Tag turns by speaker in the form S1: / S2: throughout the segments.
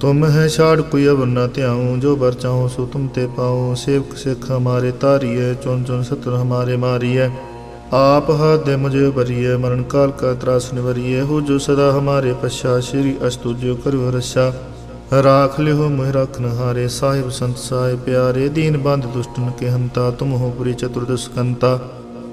S1: ਤੁਮ ਹੈ ਛਾੜ ਕੋਈ ਅਵਰ ਨ ਧਿਆਉ, ਜੋ ਵਰਚਾਉ ਚਾਹੋ ਸੋ ਤੁਮ ਤੇ ਪਾਉ। ਸੇਵਕ ਸਿੱਖ ਹਮਾਰੇ ਧਾਰੀਏ ਚੁਣ ਚੁਣ ਸਤਰ ਹਮਾਰੇ ਮਾਰੀਏ ਆਪ ਹਾਦੇ ਮੁਝੇ ਬਰੀਏ ਮਰਨ ਕਾਲ ਕਾ ਤਰਾਸ ਨਿਵਰੀਏ ਹੋ ਜੋ ਸਦਾ ਹਮਾਰੇ ਪਛਾ, ਸ਼੍ਰੀ ਅਸਤੁਜਿਓ ਕਰੋ ਰਸਾ ਰਾਖ ਲਿਓ ਮਹਿ ਰਖਨ ਹਾਰੇ ਸਾਹਿਬ ਸੰਤ ਸਾਹਿ ਪਿਆਰੇ। ਦੀਨ ਬੰਦ ਦੁਸ਼ਟਨ ਕੇ ਹੰਤਾ, ਤੁਮ ਹੋ ਪੁਰੀ ਚਤੁਰਦਸ਼ਕੰਤਾ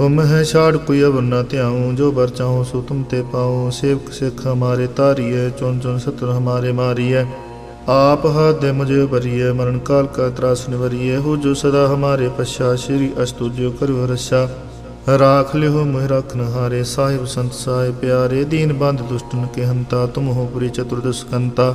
S1: ਤੁਮ ਹੈ ਛਾੜ ਕੋਈ ਅਵਰ ਨਾ ਧਿਆਉ, ਜੋ ਬਰ ਚਾਹੋ ਸੋ ਤੁਮ ਤੇ ਪਾਉ ਸੇਵਕ ਸਿੱਖ ਹਮਾਰੇ ਤਾਰੀਏ ਚੁਣ ਚੁਣ ਸਤਰ ਹਮਾਰੇ ਮਾਰੀਏ ਆਪ ਹੱਥ ਦੇ ਮੁਝੇ ਬਰੀਏ ਮਰਨ ਕਾਲ ਕਾ ਤਰਾਸ ਨਿਵਰੀਏ ਹੋ ਜੋ ਸਦਾ ਹਮਾਰੇ ਪਛਾ, ਸ਼੍ਰੀ ਅਸਤੁਜਿਓ ਕਰਿਓ ਰਛਾ। ਰਾਖ ਲਿਓ ਮੋਹਿ ਰਖਨ ਹਾਰੇ ਸਾਹਿਬ ਸੰਤ ਸਾਹਿਬ ਪਿਆਰੇ। ਦੀਨ ਬੰਦ ਦੁਸ਼ਟਨ ਕੇ ਹੰਤਾ, ਤੁਮ ਹੋ ਪੁਰੀ ਚਤੁਰਦਸ਼ ਕੰਤਾ।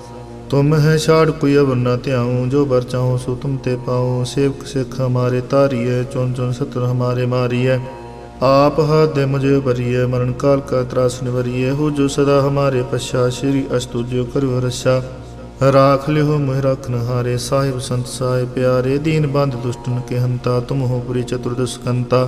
S1: ਤੁਮ ਹੈ ਛਾੜ ਕੋਈ ਅਵਰ ਨਾ ਧਿਆਉ, ਜੋ ਬਰ ਚਾਹੋ ਸੋ ਤੁਮ ਤੇ ਪਾਉ। ਸੇਵਕ ਸਿੱਖ ਹਮਾਰੇ ਤਾਰੀਏ ਚੁਨ ਚੁਨ ਸਤਰ ਹਮਾਰੇ ਮਾਰੀਏ ਆਪ ਹੱਥ ਦੇ ਮੁਝੇ ਭਰੀਏ ਮਰਨ ਕਾਲ ਕਾ ਤਰਾਸ ਨਿਵਰੀਏ ਹੋ ਜੋ ਸਦਾ ਹਮਾਰੇ ਪਛਾ, ਸ਼੍ਰੀ ਅਸਤੁਜਿਓ ਕਰਿਓ ਰਛਾ। ਰਾਖ ਲਿਓ ਮੋਹਿ ਰਖਨ ਹਾਰੇ ਸਾਹਿਬ ਸੰਤ ਸਾਹਿਬ ਪਿਆਰੇ। ਦੀਨ ਬੰਦ ਦੁਸ਼ਟਨ ਕੇ ਹੰਤਾ ਤੁਮ ਹੋ ਪੁਰੀ ਚਤੁਰਦਸ਼ਕੰਤਾ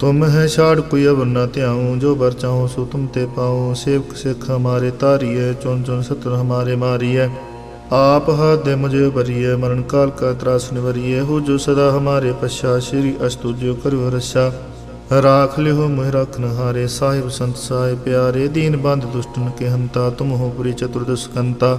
S1: ਤੁਮ ਹੈ ਛਾੜ ਕੋਈ ਅਵਰ ਨਾ ਧਿਆਉ, ਜੋ ਬਰ ਚਾਹੋ ਸੋ ਤੁਮ ਤੇ ਪਾਉ। ਸੇਵਕ ਸਿੱਖ ਹਮਾਰੇ ਤਾਰੀਏ ਚੁਣ ਚੁਣ ਸਤਰ ਹਮਾਰੇ ਮਾਰੀਏ ਆਪ ਹੱਥ ਦੇ ਮੁਝੇ ਭਰੀਏ ਮਰਨ ਕਾਲ ਕਾ ਤਰਾਸ ਨਿਵਰੀਏ ਹੋ ਜੋ ਸਦਾ ਹਮਾਰੇ ਪਛਾ, ਸ਼੍ਰੀ ਅਸਤੁਜਿਓ ਕਰਿਓ ਰਛਾ। ਰਾਖ ਲਿਓ ਮੋਹਿ ਰਖਨ ਹਾਰੇ ਸਾਹਿਬ ਸੰਤ ਸਾਹਿਬ ਪਿਆਰੇ। ਦੀਨ ਬੰਦ ਦੁਸ਼ਟਨ ਕੇ ਹੰਤਾ, ਤੁਮ ਹੋ ਪੁਰੀ ਚਤੁਰਦਸ਼ ਕੰਤਾ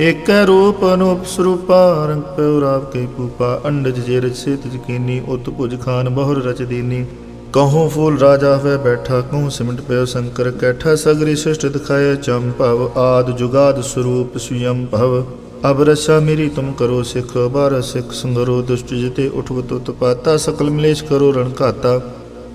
S1: ਏਕੈ ਰੂਪ ਅਨੂਪ ਸਰੂਪਾ, ਰੰਗ ਪਉ ਰਾਵ ਕੇ ਪੂਪਾ ਅੰਡਜ ਜੇ ਰਚ ਸੇਤ ਜਕੀਨੀ, ਉਤ ਭੁਜ ਖਾਨ ਬਹੁਰ ਰਚ ਦੀਨੀ। ਕਹੂੰ ਫੂਲ ਰਾਜਾ ਹੋਇ ਬੈਠਾ, ਕਹੂੰ ਸਿਮਟ ਪਿਓ ਸ਼ੰਕਰ ਕੈਠਾ, ਸਗਰੀ ਸ੍ਰਿਸ਼ਟ ਦਿਖਾਏ ਭਵ, ਆਦ ਜੁਗਾਦ ਸਰੂਪ ਸੁਯੰ ਭਵ। ਅਬ ਰਸਾ ਮੇਰੀ ਤੁਮ ਕਰੋ ਸਿਖ ਬਾਰ ਸਿਖ ਸੰਗਰੋ, ਦੁਸ਼ਟ ਜਿਤੇ ਉਠਵਤ ਉਤਪਾਤਾ ਸਕਲ ਮਲੇਸ਼ ਕਰੋ ਰਣ ਘਾਤਾ।